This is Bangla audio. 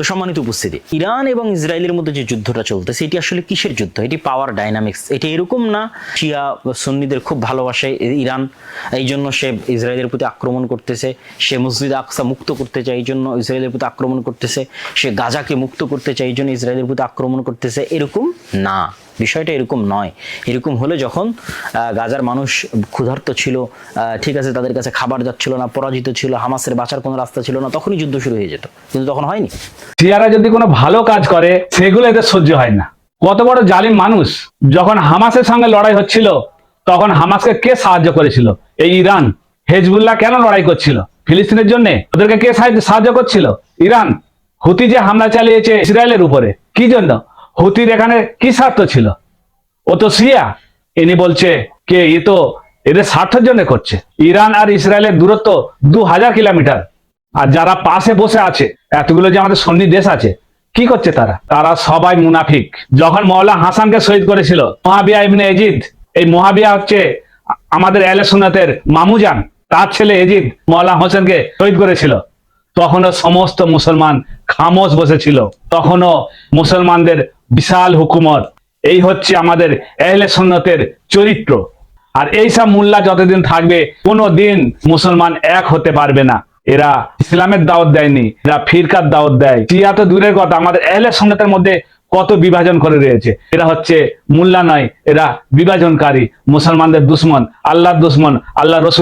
তো সম্মানিত উপস্থিতি। ইরান এবং ইসরায়েলের মধ্যে যে যুদ্ধটা চলতেছে, এটি আসলে কিসের যুদ্ধ? এটি পাওয়ার ডাইনামিক্স এটি এরকম না, শিয়া সন্নিদের খুব ভালোবাসে ইরান এই জন্য সে ইসরায়েলের প্রতি আক্রমণ করতেছে, সে মসজিদ আকসা মুক্ত করতে চায় এই জন্য ইসরায়েলের প্রতি আক্রমণ করতেছে, সে গাজাকে মুক্ত করতে চায় এই জন্য ইসরায়েলের প্রতি আক্রমণ করতেছে, এরকম না। বিষয়টা এরকম নয়। এরকম হলে যখন গাজার মানুষ ক্ষুধার্ত ছিল ঠিক আছে, তাদের কাছে খাবার যাচ্ছিল না, পরাজিত ছিল, হামাসের বাঁচার কোনো রাস্তা ছিল না, তখনই যুদ্ধ শুরু হয়ে যেত। কিন্তু তখন হয়নি। সিয়ারা যদি কোনো ভালো কাজ করে, সেগুলো এদের সহ্য হয় না। কত বড় জালিম মানুষ, যখন হামাসের সঙ্গে লড়াই হচ্ছিল, তখন হামাসকে কে সাহায্য করেছিল? এই ইরান। হেজবুল্লাহ কেন লড়াই করছিল? ফিলিস্তিনের জন্য? ওদেরকে কে সাহায্য- সাহায্য করছিল? ইরান। হুতি যে হামলা চালিয়েছে ইসরায়েলের উপরে। কি জন্য? হুতির এখানে কি স্বার্থ ছিল? ও তো সিয়া ইনি বলছে, কে, এ তো এদের স্বার্থের জন্য করছে। ইরান আর ইসরায়েলের দূরত্ব দু হাজার কিলোমিটার। আর যারা পাশে বসে আছে, এতগুলো যে আমাদের সন্নি দেশ আছে, কি করছে তারা? তারা সবাই মুনাফিক। যখন মহল্লা হাসানকে শহীদ করেছিল, মহাবিয়া ইবনে এজিদ, এই মহাবিয়া হচ্ছে আমাদের এলে সুনাতের মামুজান তার ছেলে এজিদ মহল্লা হোসেনকে শহীদ করেছিল। তখনও সমস্ত মুসলমান খামোশ বসেছিল। তখনও মুসলমানদের বিশাল হুকুমত। এই হচ্ছে আমাদের এহলে সুন্নতের চরিত্র। আর এইসব মোল্লা যতদিন থাকবে কোনো দিন মুসলমান এক হতে পারবে না। এরা ইসলামের দাওয়াত দেয়নি, এরা ফিরকার দাওয়াত দেয়। চিয়া তো দূরের কথা, আমাদের এহলে সুন্নতের মধ্যে কত বিভাজন করে রয়েছে। এরা হচ্ছে মোল্লা নয়, এরা বিভাজনকারী, মুসলমানদের দুশ্মন, আল্লাহর দুশ্মন আল্লাহ রসুল